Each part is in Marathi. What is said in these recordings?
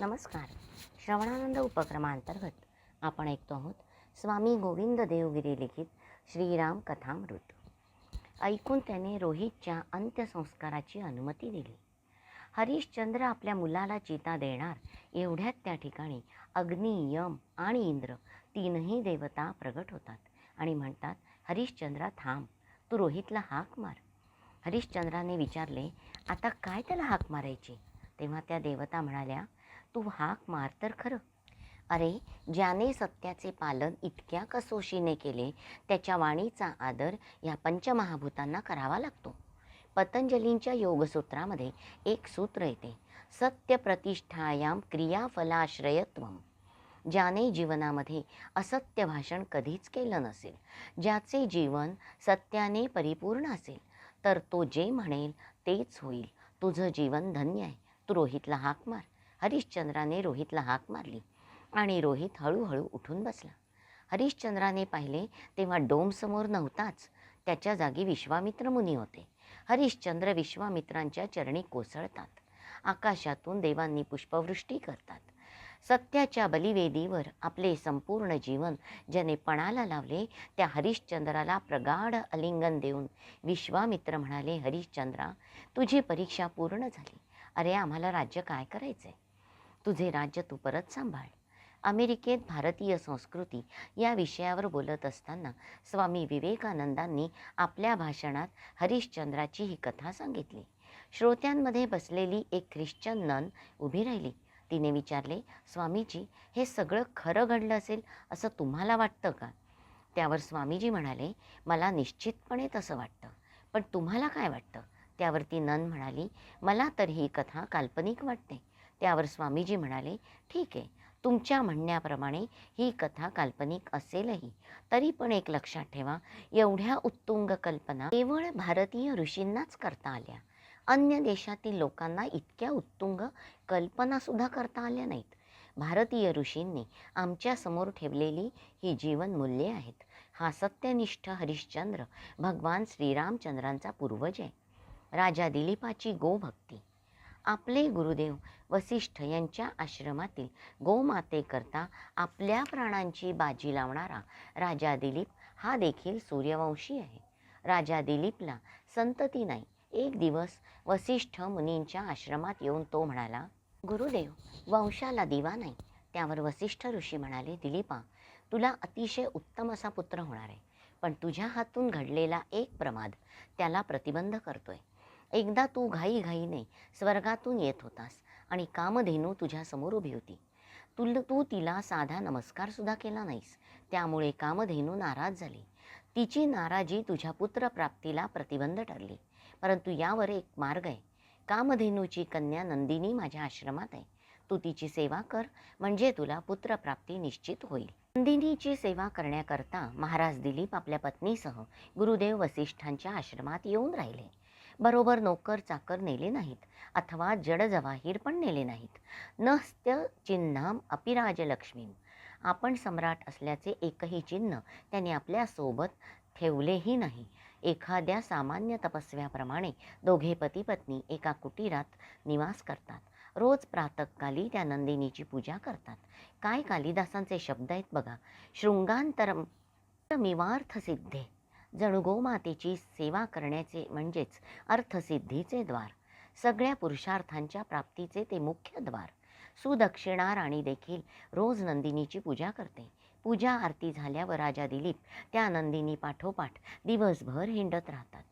नमस्कार. श्रवणानंद उपक्रमांतर्गत आपण ऐकतो आहोत स्वामी गोविंद देवगिरी लिखित श्रीराम कथामृत. ऐकून त्याने रोहितच्या अंत्यसंस्काराची अनुमती दिली. हरिश्चंद्र आपल्या मुलाला चिता देणार एवढ्यात त्या ठिकाणी अग्नी यम आणि इंद्र तीनही देवता प्रगट होतात आणि म्हणतात हरिश्चंद्रा थांब तू रोहितला हाक मार. हरिश्चंद्राने विचारले आता काय त्याला हाक मारायची? तेव्हा त्या देवता म्हणाल्या तू हाक मार तर खरं. अरे ज्याने सत्याचे पालन इतक्या कसोशीने केले त्याच्या वाणीचा आदर या पंचमहाभूतांना करावा लागतो. पतंजलींच्या योगसूत्रामध्ये एक सूत्र येते सत्य प्रतिष्ठायाम क्रियाफलाश्रयत्वम ज्याने जीवनामध्ये असत्य भाषण कधीच केलं नसेल ज्याचे जीवन सत्याने परिपूर्ण असेल तर तो जे म्हणेल तेच होईल. तुझं जीवन धन्य आहे. तू रोहितला हाक मार. हरिश्चंद्राने रोहितला हाक मारली आणि रोहित हळूहळू उठून बसला. हरिश्चंद्राने पाहिले तेव्हा डोमसमोर नव्हताच. त्याच्या जागी विश्वामित्र मुनी होते. हरिश्चंद्र विश्वामित्रांच्या चरणी कोसळतात. आकाशातून देवांनी पुष्पवृष्टी करतात. सत्याच्या बलिवेदीवर आपले संपूर्ण जीवन ज्याने पणाला लावले त्या हरिश्चंद्राला प्रगाढ अलिंगन देऊन विश्वामित्र म्हणाले हरिश्चंद्रा तुझी परीक्षा पूर्ण झाली. अरे आम्हाला राज्य काय करायचं आहे तुझे राज्य तू परत सांभाळ. अमेरिकेत भारतीय संस्कृती या विषयावर बोलत असताना स्वामी विवेकानंदांनी आपल्या भाषणात हरिश्चंद्राची ही कथा सांगितली. श्रोत्यांमध्ये बसलेली एक ख्रिश्चन नन उभी राहिली. तिने विचारले स्वामीजी हे सगळं खरं घडलं असेल असं तुम्हाला वाटतं का? त्यावर स्वामीजी म्हणाले मला निश्चितपणे तसं वाटतं. पण तुम्हाला काय वाटतं? त्यावर ती नन म्हणाली मला तर ही कथा काल्पनिक वाटते. त्यावर स्वामीजी म्हणाले ठीक आहे. तुमच्या म्हणण्याप्रमाणे ही कथा काल्पनिक असेलही. तरी पण एक लक्षात ठेवा एवढ्या उत्तुंग कल्पना केवळ भारतीय ऋषींनाच करता आल्या. अन्य देशातील लोकांना इतक्या उत्तुंग कल्पनासुद्धा करता आल्या नाहीत. भारतीय ऋषींनी आमच्यासमोर ठेवलेली ही जीवनमूल्ये आहेत. हा सत्यनिष्ठ हरिश्चंद्र भगवान श्रीरामचंद्रांचा पूर्वज आहे राजा दिलीपाची गोभक्ती. आपले गुरुदेव वसिष्ठ यांच्या आश्रमातील गोमातेकरता आपल्या प्राणांची बाजी लावणारा राजा दिलीप हा देखील सूर्यवंशी आहे. राजा दिलीपला संतती नाही. एक दिवस वसिष्ठ मुनींच्या आश्रमात येऊन तो म्हणाला गुरुदेव वंशाला दिवा नाही. त्यावर वसिष्ठ ऋषी म्हणाले दिलीपा तुला अतिशय उत्तम असा पुत्र होणार आहे. पण तुझ्या हातून घडलेला एक प्रमाद त्याला प्रतिबंध करतोय. एकदा तू घाईघाईने स्वर्गातून येत होतास आणि कामधेनू तुझ्यासमोर उभी होती. तुल तू तिला साधा नमस्कारसुद्धा केला नाहीस त्यामुळे कामधेनू नाराज झाली. तिची नाराजी तुझ्या पुत्रप्राप्तीला प्रतिबंध ठरली परंतु यावर एक मार्ग आहे. कामधेनूची कन्या नंदिनी माझ्या आश्रमात आहे. तू तिची सेवा कर म्हणजे तुला पुत्रप्राप्ती निश्चित होईल. नंदिनीची सेवा करण्याकरता महाराज दिलीप आपल्या पत्नीसह गुरुदेव वसिष्ठांच्या आश्रमात येऊन राहिले. बरोबर नोकर चाकर नेले नाहीत अथवा जड जवाहीर पण नेले नाहीत. नस्त्य चिन्हाम अपिराजलक्ष्मीम. आपण सम्राट असल्याचे एकही चिन्ह त्याने आपल्यासोबत ठेवलेही नाही. एखाद्या सामान्य तपस्व्याप्रमाणे दोघे पती पत्नी एका कुटीरात निवास करतात. रोज प्रातकाली त्या नंदिनीची पूजा करतात. काय कालिदासांचे शब्द आहेत बघा. शृंगांतरम मिवार्थ सिद्धे. जणू गोमातेची सेवा करण्याचे म्हणजेच अर्थसिद्धीचे द्वार. सगळ्या पुरुषार्थांच्या प्राप्तीचे ते मुख्य द्वार. सुदक्षिणा राणी देखील रोज नंदिनीची पूजा करते. पूजा आरती झाल्यावर राजा दिलीप त्या नंदिनी पाठोपाठ दिवसभर हिंडत राहतात.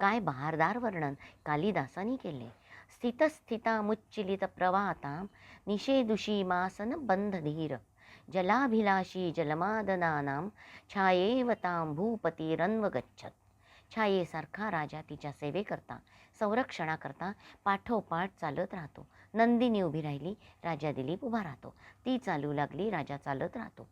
काय बहारदार वर्णन कालिदासानी केले. स्थितस्थिता मुच्चिलित प्रवाताम निषेदुषी मासन बंधधीर जलाभिलाषी जलमादनानाम छायेवतां भूपतीरन्व गच्छत छायेसारखा राजा तिच्या सेवेकरता संरक्षणाकरता पाठोपाठ चालत राहतो। नंदिनी उभी राहिली राजा दिलीप उभा राहतो। ती चालू लागली राजा चालत राहतो।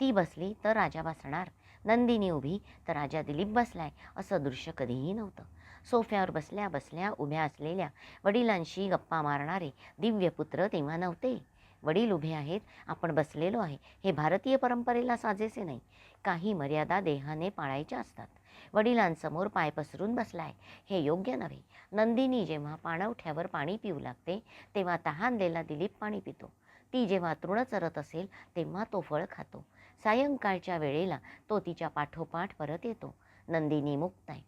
ती बसली तर राजा बसणार। नंदिनी उभी तर राजा दिलीप बसलाय असं दृश्य कधीही नव्हतं। सोफ्यावर बसल्या बसल्या उभ्या असलेल्या वडिलांशी गप्पा मारणारे दिव्यपुत्र तेव्हा नव्हते. वडील उभे आहेत आपण बसलेलो आहे. हे भारतीय परंपरेला साजेसे नाही. काही मर्यादा देहाने पाळायच्या असतात. वडिलांसमोर पाय पसरून बसलाय. हे योग्य नव्हे. नंदिनी जेव्हा पाणवठ्यावर पाणी पिऊ लागते तेव्हा तहानलेला दिलीप पाणी पितो. ती जेव्हा तृण चरत असेल तेव्हा तो फळ खातो. सायंकाळच्या वेळेला तो तिच्या पाठोपाठ परत येतो. नंदिनी मुक्त आहे.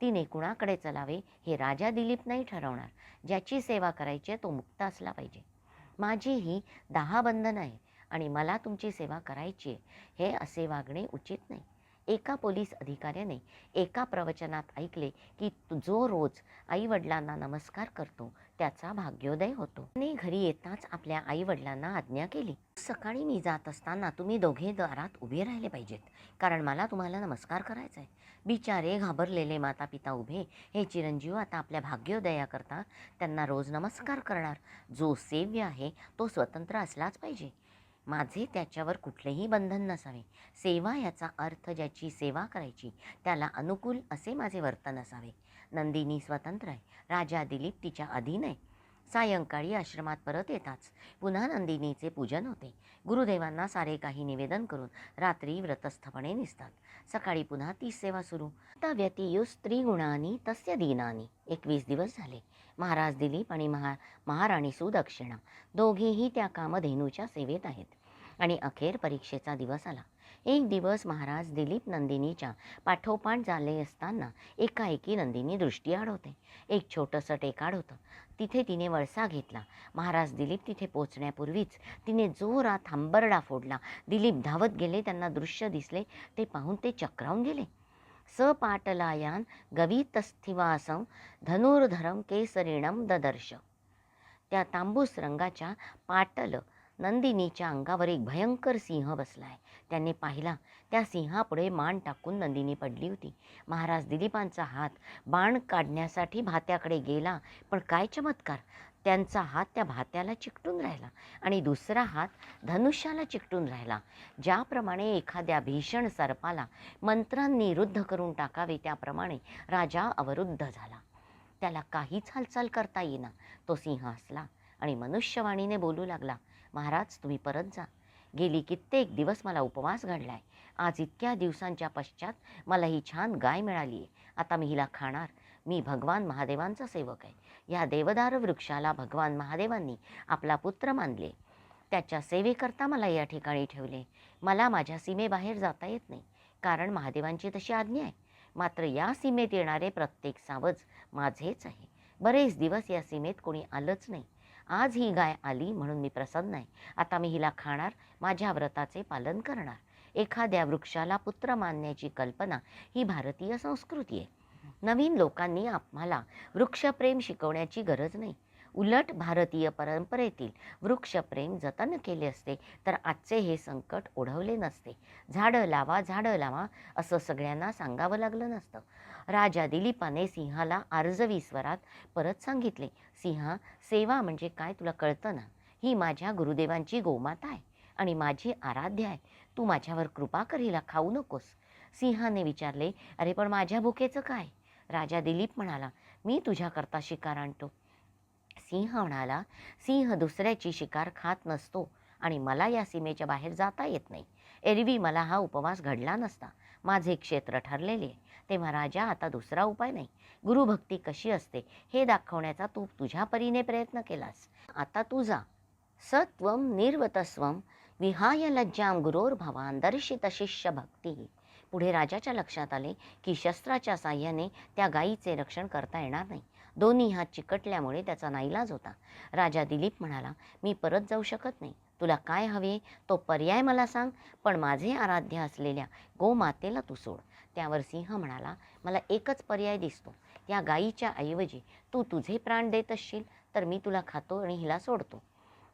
तिने कुणाकडे चलावे हे राजा दिलीप नाही ठरवणार. ज्याची सेवा करायची आहे तो मुक्त असला पाहिजे. माझी ही दहा बंधनं आहे आणि मला तुमची सेवा करायची आहे. हे असे वागणे उचित नाही. एका पोलीस अधिकाऱ्याने एका प्रवचनात ऐकले की जो रोज आईवडिलांना नमस्कार करतो त्याचा भाग्योदय होतो. त्याने घरी येताच आपल्या आईवडिलांना आज्ञा केली. सकाळी मी जात असताना तुम्ही दोघे दारात उभे राहिले पाहिजेत कारण मला तुम्हाला नमस्कार करायचा आहे बिचारे घाबरलेले माता पिता उभे हे चिरंजीव आता आपल्या भाग्योदयाकरता त्यांना रोज नमस्कार करणार. जो सेव्य आहे तो स्वतंत्र असलाच पाहिजे. माझे त्याच्यावर कुठलेही बंधन नसावे. सेवा याचा अर्थ ज्याची सेवा करायची त्याला अनुकूल असे माझे वर्तन असावे. नंदिनी स्वतंत्र आहे. राजा दिलीप तिच्या अधीन आहे. सायंकाळी आश्रमात परत येताच. पुन्हा नंदिनीचे पूजन होते. गुरुदेवांना सारे काही निवेदन करून रात्री व्रतस्थपणे निसतात. सकाळी पुन्हा तीच सेवा सुरू. आता व्यतियु स्त्रीगुणानी तस्य दीनानी. एकवीस दिवस झाले. महाराज दिलीप आणि महा महाराणी सुदक्षिणा दोघेही त्या कामधेनूच्या सेवेत आहेत. आणि अखेर परीक्षेचा दिवस आला. एक दिवस महाराज दिलीप नंदिनीच्या पाठोपाठ झाले असताना एकाएकी नंदिनी दृष्टी होते एक छोटंसं टेकाड होतं. तिथे तिने वळसा घेतला. महाराज दिलीप तिथे पोचण्यापूर्वीच तिने जोरात हंबरडा फोडला. दिलीप धावत गेले त्यांना दृश्य दिसले ते पाहून ते चक्रावून गेले. सपाटलायान गवीतस्थिवासं धनुर्धरम केसरिणम ददर्श. त्या तांबूस रंगाच्या पाटल नंदिनीच्या अंगावर एक भयंकर सिंह बसलाय. त्याने पाहिला त्या सिंहापुढे मान टाकून नंदिनी पडली होती. महाराज दिलीपांचा हात बाण काढण्यासाठी भात्याकडे गेला पण काय चमत्कार! त्यांचा हात त्या भात्याला चिकटून राहिला आणि दुसरा हात धनुष्याला चिकटून राहिला. ज्याप्रमाणे एखाद्या भीषण सर्पाला मंत्रांनी रुद्ध करून टाकावे त्याप्रमाणे राजा अवरुद्ध झाला. त्याला काहीच हालचाल करता येईना. तो सिंह हसला आणि मनुष्यवाणीने बोलू लागला महाराज तुम्ही परत जा. गेली कित्येक दिवस मला उपवास घडलाय आज इतक्या दिवसांच्या पश्चात मला ही छान गाय मिळाली आहे आता मी हिला खाणार. मी भगवान महादेवांचा सेवक आहे. या देवदार वृक्षाला भगवान महादेवांनी आपला पुत्र मानले. त्याच्या सेवेकरता मला या ठिकाणी ठेवले. मला माझ्या सीमेबाहेर जाता येत नाही. कारण महादेवांची तशी आज्ञा आहे. मात्र या सीमेत येणारे प्रत्येक सावज माझेच आहे. बरेच दिवस या सीमेत कोणी आलंच नाही. आज ही गाय आली म्हणून मी प्रसन्न आहे. आता मी हिला खाणार माझ्या व्रताचे पालन करणार. एखाद्या वृक्षाला पुत्र मानण्याची कल्पना ही भारतीय संस्कृती आहे. नवीन लोकांनी आम्हाला वृक्षप्रेम शिकवण्याची गरज नाही. उलट भारतीय परंपरेतील वृक्षप्रेम जतन केले असते तर आजचे हे संकट ओढवले नसते. झाडं लावा झाडं लावा असं सगळ्यांना सांगावं लागलं नसतं. राजा दिलीपाने सिंहाला आर्जवी स्वरात परत सांगितले सिंहा सेवा म्हणजे काय तुला कळतं ना? ही माझ्या गुरुदेवांची गोमाता आहे आणि माझी आराध्य आहे. तू माझ्यावर कृपा करीला खाऊ नकोस. सिंहाने विचारले अरे पण माझ्या भुकेचं काय? राजा दिलीप म्हणाला मी तुझ्याकरता शिकार आणतो. सिंह म्हणाला सिंह दुसऱ्याची शिकार खात नसतो आणि मला या सीमेच्या बाहेर जाता येत नाही. एरवी मला हा उपवास घडला नसता. माझे क्षेत्र ठरलेले आहे. तेव्हा राजा आता दुसरा उपाय नाही. गुरुभक्ती कशी असते हे दाखवण्याचा तू तुझ्या परीने प्रयत्न केलास. आता तू जा. सत्वम निर्वतस्वम विहाय लज्जाम गुरोर्भवान दर्शित शिष्य भक्ती. पुढे राजाच्या लक्षात आले की शस्त्राच्या साह्याने त्या गायीचे रक्षण करता येणार नाही. दोन्ही हात चिकटल्यामुळे त्याचा नाईलाज होता. राजा दिलीप म्हणाला मी परत जाऊ शकत नाही. तुला काय हवे तो पर्याय मला सांग पण माझे आराध्य असलेल्या गोमातेला तू सोड. त्यावर सिंह म्हणाला मला एकच पर्याय दिसतो. या गायीच्या ऐवजी तू तुझे प्राण देत असशील तर मी तुला खातो आणि हिला सोडतो.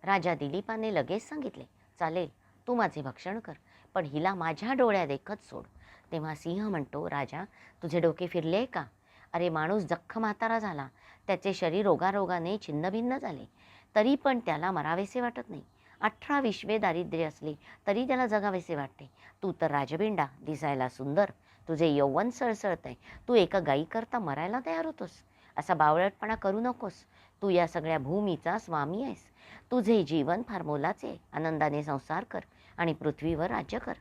राजा दिलीपाने लगेच सांगितले चालेल तू माझे भक्षण कर पण हिला माझ्या डोळ्या देखत सोड. तेव्हा सिंह म्हणतो राजा तुझे डोके फिरले का? अरे माणूस जख्ख म्हातारा झाला. त्याचे शरीर रोगारोगाने छिन्नभिन्न झाले. तरी पण त्याला मरावेसे वाटत नाही. अठरा विश्वे दारिद्र्य असले तरी त्याला जगावेसे वाटते. तू तर राजबिंडा दिसायला सुंदर. तुझे यौवन सळसळत आहे तू एका गायीकरता मरायला तयार होतोस. असा बावळटपणा करू नकोस. तू या सगळ्या भूमीचा स्वामी आहेस. तुझे जीवन फार मोलाचे आनंदाने संसार कर आणि पृथ्वीवर राज्य कर.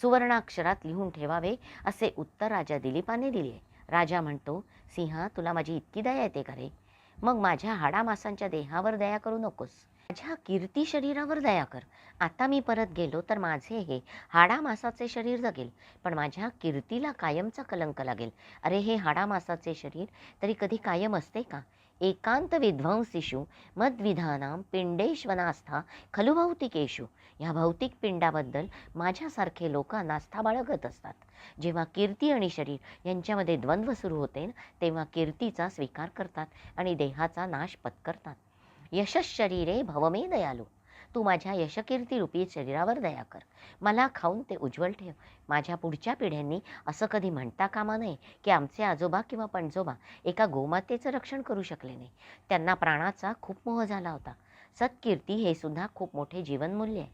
सुवर्णाक्षरात लिहून ठेवावे असे उत्तर राजा दिलीपाने दिले. राजा म्हणतो सिंहा तुला माझी इतकी दया येते का रे? मग माझ्या हाडामासांच्या देहावर दया करू नकोस. माझ्या कीर्ती शरीरावर दया कर. आता मी परत गेलो तर माझे हे हाडामासाचे शरीर जगेल पण माझ्या कीर्तीला कायमचा कलंक लागेल. अरे हे हाडामासाचे शरीर तरी कधी कायम असते का? एकांत विध्वंसीषु मद्विधानाम पिंडेश्वनास्था खलु भौतिकेषु। ह्या भौतिक पिंडाबद्दल माझ्यासारखे लोक नास्था बाळगत असतात। जेव्हा कीर्ती आणि शरीर यांच्यामध्ये द्वंद्व सुरू होते तेव्हा कीर्तीचा स्वीकार करतात आणि देहाचा नाश पत्करतात। यशश शरीरे भवमे दयालू। तू माझ्या यशकीर्ती रूपी शरीरावर दया कर. मला खाऊन ते उज्ज्वल ठेव. माझ्या पुढच्या पिढ्यांनी असं कधी म्हणता कामा नये की आमचे आजोबा किंवा पणजोबा एका गोमातेचं रक्षण करू शकले नाही. त्यांना प्राणाचा खूप मोह झाला होता. सत्कीर्ती हे सुद्धा खूप मोठे जीवनमूल्य आहे.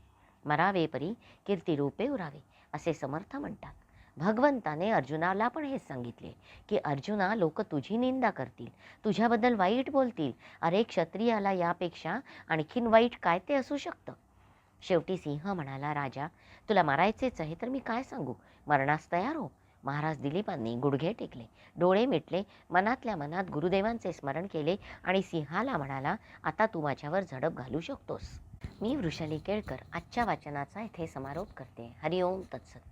मरावे परी कीर्ती रूपे उरावे असे समर्थ म्हणतात. भगवंताने अर्जुनाला पण हेच सांगितले की अर्जुना लोक तुझी निंदा करतील तुझ्याबद्दल वाईट बोलतील अरे क्षत्रियाला यापेक्षा आणखीन वाईट काय ते असू शकतं? शेवटी सिंह म्हणाला राजा तुला मारायचेच आहे तर मी काय सांगू? मरणास तयार हो. महाराज दिलीपांनी गुडघे टेकले डोळे मिटले मनातल्या मनात गुरुदेवांचे स्मरण केले आणि सिंहाला म्हणाला आता तू माझ्यावर झडप घालू शकतोस. मी वृषाली केळकर आजच्या वाचनाचा इथे समारोप करते. हरिओम तत्सत.